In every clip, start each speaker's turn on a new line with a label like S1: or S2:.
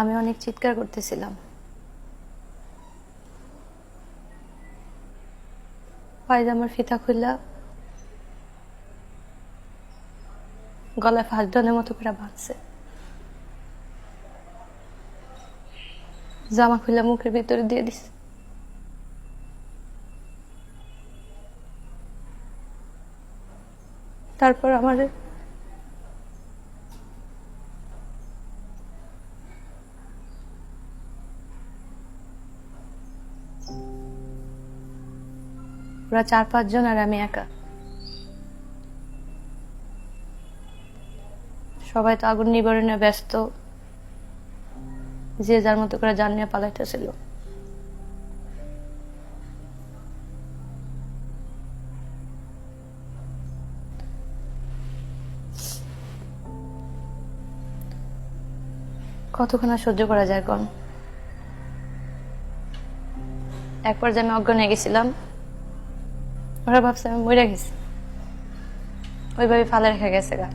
S1: আমি অনেক চিৎকার করতেছিলাম। পায়জামার ফিতা খুললা গলায় ডনের মতো করে বাঁধছে। জামা খুলে মুখের ভিতরে দিয়ে দিছে। তারপর আমার ওরা চার পাঁচজন আর আমি একা। সবাই তো আগুন নিবারণে ব্যস্ত। যে যার মতো করে জান নিয়ে পালাইতেছিল। কতক্ষণ আর সহ্য করা যায় কোন? এক পর্যায়ে আমি অজ্ঞান গেছিলাম ওরা ভাবছে আমি মরে গেছি। ওইভাবে ফালে রেখে গেছে গা।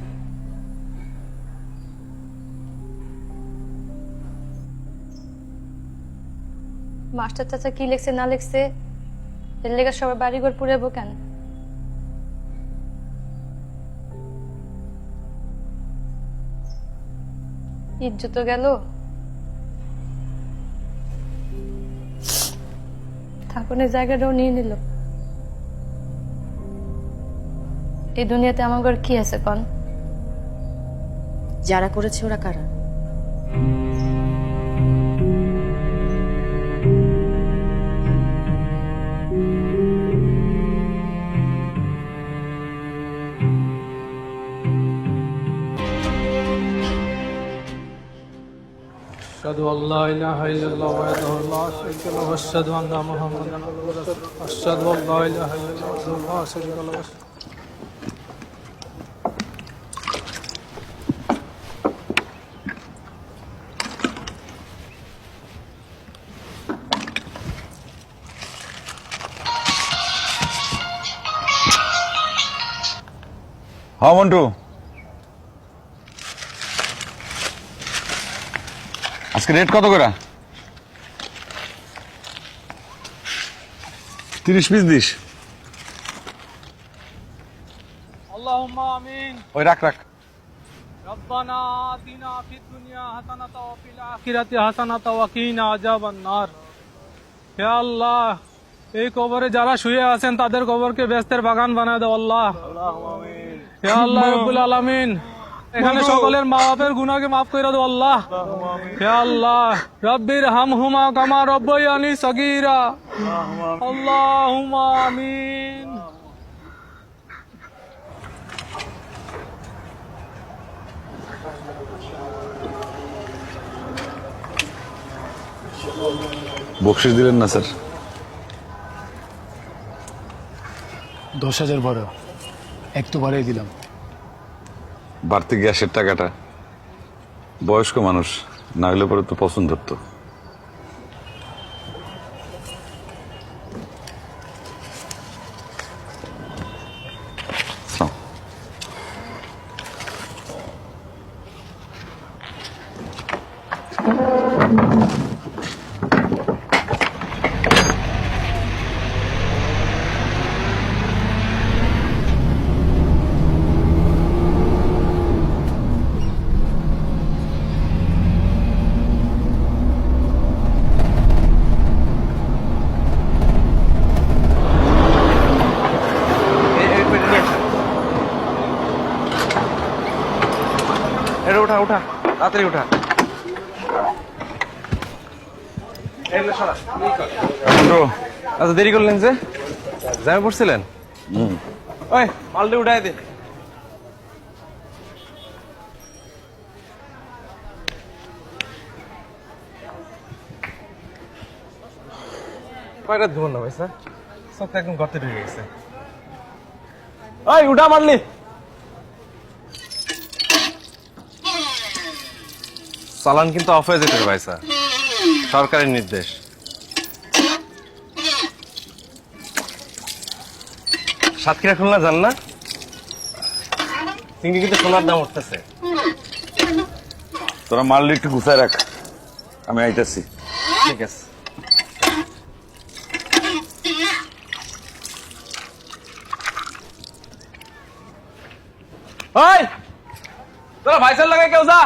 S1: মাস্টার চাচা কি লিখছে, না লিখছে, এর লেগে সবাই বাড়িঘর পুড়াবো কেন? ইজ্জত গেল। ঠাকুরের জায়গাটাও নিয়ে নিল। এই দুনিয়াতে আমার ঘর কি আছে কন
S2: যারা করেছে ওরা কারা
S3: أشهد أن لا إله إلا الله وحده لا شريك له وأشهد أن محمدا رسول الله أشهد أن لا إله إلا الله وحده لا شريك له
S4: হ্যাঁ মন্টু আজকে রেট কত করে তিরিশ পিস দিস
S3: اللهم آمين
S4: ওই রাখ রাখ
S3: ربنا آتنا في الدنيا حسنة وفي الآخرة حسنة وقنا عذاب النار হে আল্লাহ এই কবরে যারা শুয়ে আছেন তাদের কবরকে ব্যস্তের বাগান বানায় দাও আল্লাহ হে আল্লাহ রব্বুল আলামিন। এখানে সকলের মা বাপের গুনাহকে মাফ করে দাও আল্লাহ। হে আল্লাহ রব্বির হামহুমা কামা রব্বায়ানি সগীরা। আল্লাহুম্মা আমিন।
S4: বকশিস দিলেন না স্যার?
S5: দশ হাজার বড় এক তো বাড়াই দিলাম।
S4: বাড়তি গ্যাসের টাকাটা। বয়স্ক মানুষ, না হলে পরে তো পছন্দ ধরতো আসসালাম।
S6: এটা উঠা উঠা তাড়াতাড়ি
S4: মন্টু
S6: আচ্ছা দেরি করলেন যে? পড়ছিলেন? ওই মালটি উঠাই দে। কয়টা না পয়সা চোখটা একদম গর্তে ঢুকে গেছে। ওই উঠা মারলি চালান কিন্তু অফ হয়ে যেতে ভাই স্যার। সরকারের নির্দেশ। সাতক্ষীরা খুলনা যান না? চিংড়ি কিন্তু সোনার দাম উঠতেছে।
S4: তোরা মারলি একটু গুছায় রাখ। আমি আইতাছি।
S6: ঠিক আছে। ওই! তোরা ভাইসাল লাগাই কেউ যা!